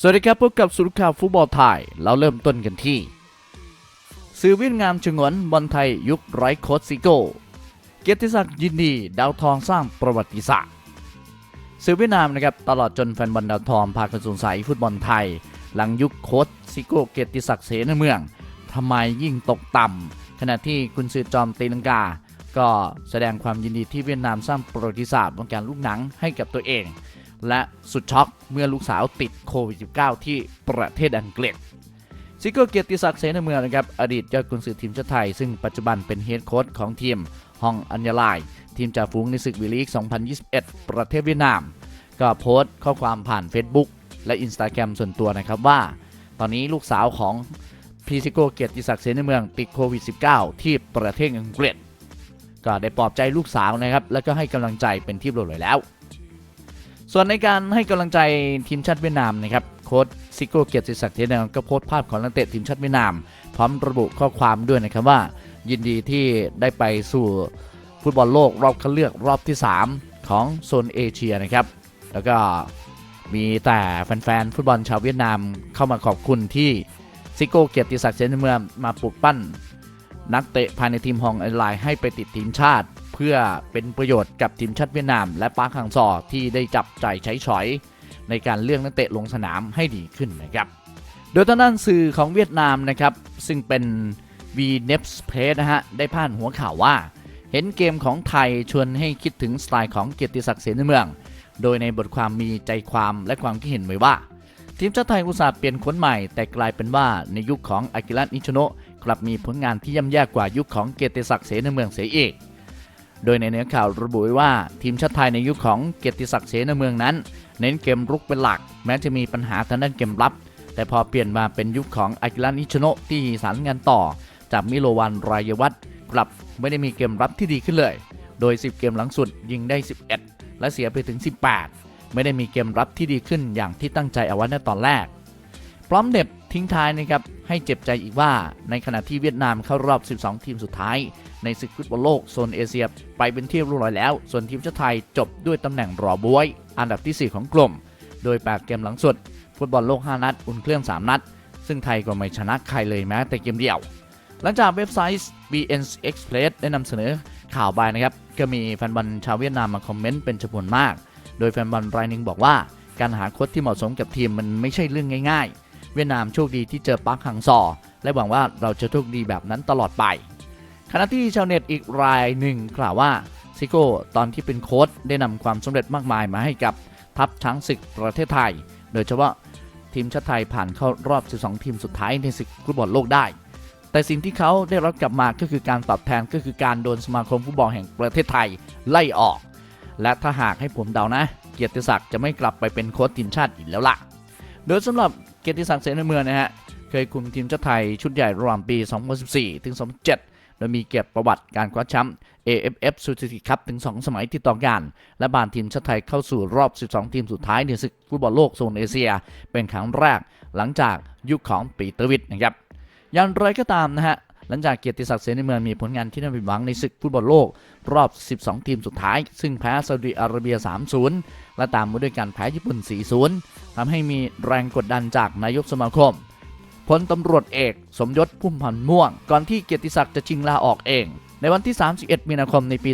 สวัสดีครับพบกับสุรข่าวฟุตบอลไทย เราเริ่มต้นกันที่สื่อเวียดงามชงวนบอลไทยยุคไร้โค้ชซิโก้ เกียรติศักดิ์ยินดีดาวทองสร้างประวัติศาสตร์สื่อเวียดนามนะครับตลอดจนแฟนบอลดาวทองพากันสงสัยฟุตบอลไทย หลังยุคโค้ชซิโก้เกียรติศักดิ์เสนเมืองทำไมยิ่งตกต่ำขณะที่กุนซือจอมตีลังกา ก็แสดงความยินดีที่เวียดนามสร้างประวัติศาสตร์วงการลูกหนังให้กับตัวเอง และสุดช็อกเมื่อลูกสาวติดโควิด -19 ที่ประเทศอังกฤษซิโก้เกียรติศักดิ์เสนเมืองนะครับอดีตยอดกุนซือทีมชาติไทย ซึ่งปัจจุบันเป็นเฮดโค้ชของทีมฮองอัญญาลาย ทีมจ่าฝูงในศึกวีลีก 2021 ประเทศเวียดนาม ก็โพสต์ข้อความผ่าน Facebook และ Instagram ส่วนตัวนะครับว่า ตอนนี้ลูกสาวของพีซิโก้เกียรติศักดิ์เสนเมืองติดโควิด -19 ที่ประเทศอังกฤษก็ได้ปลอบใจลูกสาวนะครับแล้วก็ให้กำลังใจเป็นที่เรียบร้อยแล้ว ส่วนในการให้กำลังใจทีมชาติเวียดนามนะครับโค้ชซิโก้เกียรติศักดิ์เทนก็โพสต์ภาพของนักเตะทีมชาติเวียดนาม พร้อมระบุข้อความด้วยนะครับว่า ยินดีที่ได้ไปสู่ฟุตบอลโลกรอบคัดเลือกรอบที่ 3 ของโซนเอเชียนะครับ แล้วก็มีแต่แฟนๆฟุตบอลชาวเวียดนามเข้ามาขอบคุณที่ซิโก้เกียรติศักดิ์เซนเมืองมาปลุกปั้น นักเตะภายในทีมฮองไอไลน์ให้ไปติดทีมชาติ พื่อเป็นประโยชน์กับทีมชาติเวียดนาม และปาร์คฮังซอที่ได้จับใจใช้ฉอย ในการเลือกนักเตะลงสนามให้ดีขึ้นนะครับ โดยทางด้านสื่อของเวียดนามนะครับ ซึ่งเป็น v n e p s p r e s s นะฮะ ได้พาดหัวข่าวว่า เห็นเกมของไทยชวนให้คิดถึงสไตล์ของเกียรติศักดิ์เสนเมือง โดยในบทความมีใจความและความคิดเห็นไว้ว่า ทีมชาติไทยอุตส่าห์เปลี่ยนคนใหม่ แต่กลายเป็นว่าในยุคของอากิระนิชโนะกลับมีผลงานที่ย่ำแย่กว่ายุคของเกียรติศักดิ์เสนเมืองเสียอีก โดยในเนื้อข่าวระบุไว้ว่าทีมชาติไทยในยุคของเกียรติศักดิ์เสนาเมืองนั้น เน้นเกมรุกเป็นหลัก แม้จะมีปัญหาทางด้านเกมรับ แต่พอเปลี่ยนมาเป็นยุคของอากิระนิชโนะที่สารงานต่อ จากมิโลวันรายวัตกลับไม่ได้มีเกมรับที่ดีขึ้นเลย โดย 10 เกมหลังสุดยิงได้ 11 และเสียไปถึง 18 ไม่ได้มีเกมรับที่ดีขึ้นอย่างที่ตั้งใจเอาไว้ในตอนแรก พร้อมเด็บทิ้งท้ายนะครับให้เจ็บใจอีกว่าในขณะที่เวียดนามเข้ารอบ 12 ทีมสุดท้าย ในศึกฟุตบอลโลกโซนเอเชียไปเป็นที่เรียบร้อยแล้ว ส่วนทีมชาติไทยจบด้วยตำแหน่งรอบวย อันดับที่ 4 ของกลุ่ม โดย8เกมหลังสุด ฟุตบอลโลก 5 นัด อุ่นเครื่อง 3 นัด ซึ่งไทยก็ไม่ชนะใครเลยแม้แต่เกมเดียว หลังจากเว็บไซต์ BN Express ได้นำเสนอข่าวไปนะครับ ก็มีแฟนบอลชาวเวียดนามมาคอมเมนต์เป็นจำนวนมาก โดยแฟนบอลรายหนึ่งบอกว่า การหาโค้ชที่เหมาะสมกับทีมมันไม่ใช่เรื่องง่าย ๆ เวียดนามโชคดีที่เจอปาร์คฮังซอและหวังว่าเราจะโชคดีแบบนั้นตลอดไป ขณะที่ชาวเน็ตอีกรายหนึ่งกล่าวว่าซิโก้ตอนที่เป็นโค้ชได้นำความสำเร็จมากมายมาให้กับทัพช้างศึกประเทศไทย โดยเฉพาะทีมชาติไทยผ่านเข้ารอบ 12 ทีมสุดท้ายในศึกฟุตบอลโลกได้ แต่สิ่งที่เขาได้รับกลับมาก็คือการตอบแทนก็คือการโดนสมาคมฟุตบอลแห่งประเทศไทยไล่ออก และถ้าหากให้ผมเดานะ เกียรติศักดิ์จะไม่กลับไปเป็นโค้ชทีมชาติอีกแล้วล่ะ โดยสำหรับเกียรติศักดิ์เสนเมืองนะฮะเคยคุมทีมชาติไทยชุดใหญ่ระหว่างปี 2014 ถึง 2007 โดยมีเกียรติประวัติการคว้าแชมป์ AFF ซูซูกิคัพถึง 2 สมัยติดต่อกัน และบานทีมชาติไทยเข้าสู่รอบ 12 ทีมสุดท้ายในศึกฟุตบอลโลกโซนเอเชีย เป็นครั้งแรกหลังจากยุคของปีเตอร์วิทนะครับอย่างไรก็ตามนะฮะหลังจากเกียรติศักดิ์เสนเมืองมีผลงานที่น่าผิดหวังในศึกฟุตบอลโลก รอบ 12 ทีมสุดท้าย ซึ่งแพ้ซาอุดิอาระเบีย 3-0 และตามมาด้วยการแพ้ญี่ปุ่น 4-0ทำให้มีแรงกดดันจากนายกสมาคม พลตำรวจเอก สมยศพุ่มพันธ์ม่วง ก่อนที่เกียรติศักดิ์จะชิงลาออกเอง ในวันที่ 31 มีนาคมในปี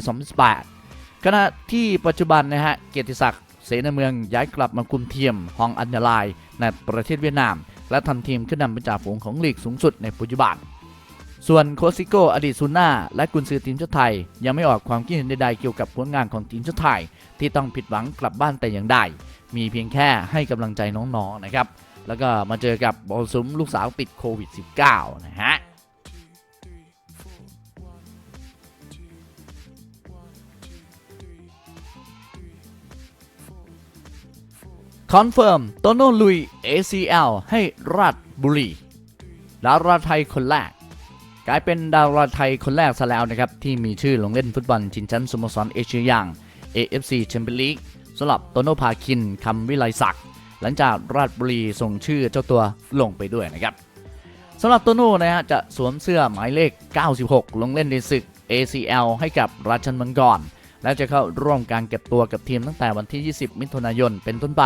2018 ขณะที่ปัจจุบันนะฮะเกียรติศักดิ์เสนาเมืองย้ายกลับมาคุมทีมฮองอัญญาลายในประเทศเวียดนาม และทำทีมขึ้นนำเป็นจ่าฝูงของลีกสูงสุดในปัจจุบันส่วนโคซิโก้อดีตซูน่าและกุนซือทีมชาติไทย ยังไม่ออกความคิดเห็นใดๆเกี่ยวกับผลงานของทีมชาติไทย ที่ต้องผิดหวังกลับบ้านแต่อย่างใดมีเพียงแค่ให้กำลังใจน้องๆนะครับ แล้วก็มาเจอกับบอลซุมลูกสาวติดโควิด -19 นะฮะคอนเฟิร์มโตโน่ลุย ACL ให้ราชบุรีดาราไทยคนแรก กลายเป็นดาราไทยคนแรกซะแล้วนะครับ ที่มีชื่อลงเล่นฟุตบอลชิงแชมป์สโมสรเอเชียอย่าง AFC Champions League สำหรับโตโน่พาคินคำวิไลศักดิ์ หลังจากราชบุรีส่งชื่อเจ้าตัวลงไปด้วยนะครับสำหรับโตโน่นะฮะจะสวมเสื้อหมายเลข 96 ลงเล่นในศึก ACL ให้กับราชันมังกรและจะเข้าร่วมการเก็บตัวกับทีมตั้งแต่วันที่ 20 มิถุนายนเป็นต้นไป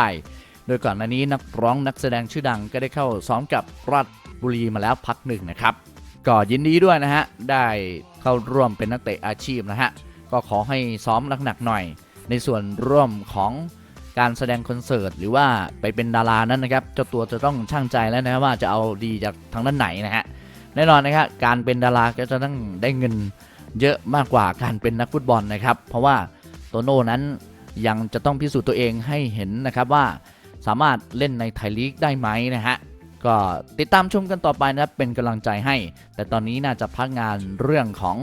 โดยก่อนหน้านี้นักร้องนักแสดงชื่อดังก็ได้เข้าซ้อมกับราชบุรีมาแล้วพักหนึ่งนะครับก็ยินดีด้วยนะฮะ ได้เข้าร่วมเป็นนักเตะอาชีพนะฮะ ก็ขอให้ซ้อมหนักๆหน่อย ในส่วนร่วมของ การแสดงคอนเสิร์ตหรือว่าไปเป็นดารานั้นนะครับเจ้าตัวจะต้องช่างใจแล้วนะว่าจะเอาดีจากทางด้านไหนนะฮะแน่นอนนะครับการเป็นดาราก็จะต้องได้เงินเยอะมากกว่าการเป็นนักฟุตบอลนะครับ เพราะว่าโตโน่นั้นยังจะต้องพิสูจน์ตัวเองให้เห็นนะครับว่าสามารถเล่นในไทยลีกได้ไหมนะฮะก็ติดตามชมกันต่อไปนะครับเป็นกำลังใจให้ แต่ตอนนี้น่าจะพักงานเรื่องของ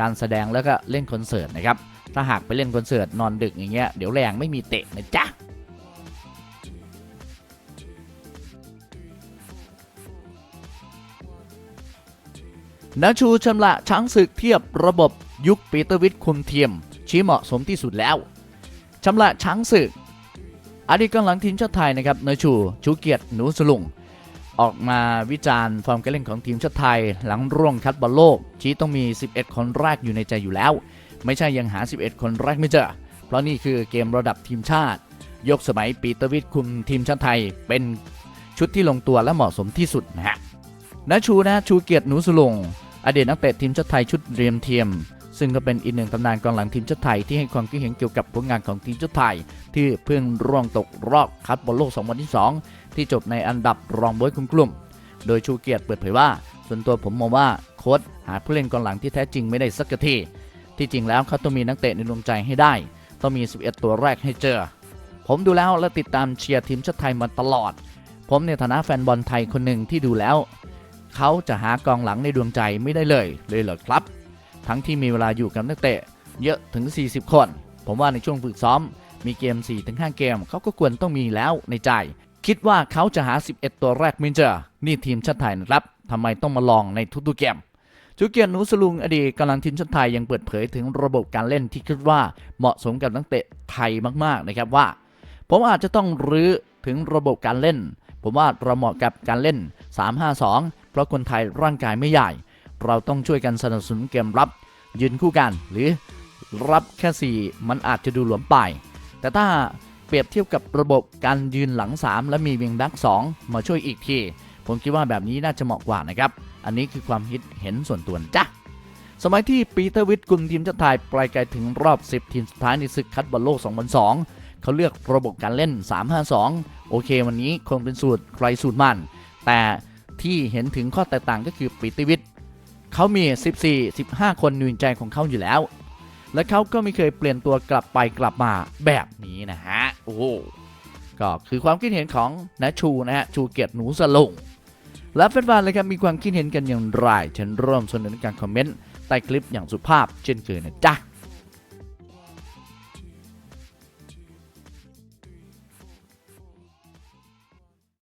การแสดงแล้วก็เล่นคอนเสิร์ตนะครับ ถ้าหากไปเล่นคอนเสิร์ตนอนดึกอย่างเงี้ยเดี๋ยวแรงไม่มีเตะนะจ๊ะนาชูชำละช้างศึกเทียบระบบยุคปีเตอร์วิทคุมทียม ชี้เหมาะสมที่สุดแล้วชำละช้างศึกอดีตกองหลังทีมชาติไทยนะครับนาชู ชูเกียรติหนูสลุง ออกมาวิจารณ์ฟอร์มการเล่นของทีมชาติไทย หลังร่วงคัดบอลโลก ชี้ต้องมี 11 คนแรกอยู่ในใจอยู่แล้ว ไม่ใช่ยังหา 11 คนแรกไม่เจอ เพราะนี่คือเกมระดับทีมชาติ ยกสมัยปีเตอร์วิทคุมทีมชาติไทย เป็นชุดที่ลงตัวและเหมาะสมที่สุดนะฮะนาชูนะชูเกียรติหนูสุลงอดีตนักเตะทีมชาติไทยชุดเรียมเทียม ซึ่งก็เป็นอีกหนึ่งตำนานกองหลังทีมชาติไทยที่ให้ความคิดเห็นเกี่ยวกับผลงานของทีมชาติไทย ที่เพิ่งร่วงตกรอบคัดบอลโลก 2022 ที่จบในอันดับรองบวยกลุ่ม โดยชูเกียรติเปิดเผยว่า ส่วนตัวผมมองว่าโค้ชหาผู้เล่นกองหลังที่แท้จริงไม่ได้สักที ที่จริงแล้วเขาต้องมีนักเตะในดวงใจให้ได้ ต้องมี 11 ตัวแรกให้เจอ ผมดูแล้วและติดตามเชียร์ทีมชาติไทยมาตลอด ผมในฐานะแฟนบอลไทยคนหนึ่งที่ดูแล้ว เขาจะหากองหลังในดวงใจไม่ได้เลยเลยเหรอครับ ทั้งที่มีเวลาอยู่กับนักเตะเยอะถึง 40 คน ผมว่าในช่วงฝึกซ้อมมีเกม 4-5 เกม เขาก็ควรต้องมีแล้วในใจ คิดว่าเขาจะหา 11 ตัวแรกไม่เจอ นี่ทีมชาติไทยนะครับทำไมต้องมาลองในทุกๆเกมจุเกียรติหนูสลุงอดีตกำลังทีมชาติไทยยังเปิดเผยถึงระบบการเล่นที่คิดว่าเหมาะสมกับนักเตะไทยมากๆนะครับว่า ผมอาจจะต้องรื้อถึงระบบการเล่น ผมว่าเราเหมาะกับการเล่น 3-5-2 เพราะคนไทยร่างกายไม่ใหญ่ เราต้องช่วยกันสนับสนุนเกมรับ ยืนคู่กัน หรือรับแค่ 4 มันอาจจะดูหลวมไป แต่ถ้า ปรียบเทียบกับระบบการยืนหลัง 3 และมีวิงดัก2มาช่วยอีกที ผมคิดว่าแบบนี้น่าจะเหมาะกว่านะครับ อันนี้คือความคิดเห็นส่วนตัวนะจ้ะสมัยที่ปีเตอร์วิทกุมทีมชาติไทยไปไกลถึงรอบ 10 ทีมสุดท้ายในศึกคัดบอลโลก 2002 เขาเลือกระบบการเล่น 3-5-2 โอเค วันนี้คงเป็นสูตรใครสูตรมัน แต่ที่เห็นถึงข้อแตกต่างก็คือปีเตอร์วิทเขามี 14 15 คนอยู่นใจของเขาอยู่แล้ว และเขาก็ไม่เคยเปลี่ยนตัวกลับไปกลับมาแบบนี้นะฮะ โอ้ก็คือความคิดเห็นของนะชูนะฮะชูเกียรติหนูสลงและแฟนๆเลยครับมีความคิดเห็นกันอย่างไรเชิญร่วมสนุนการคอมเมนต์ใต้คลิปอย่างสุภาพเช่นเคยนะจ๊ะ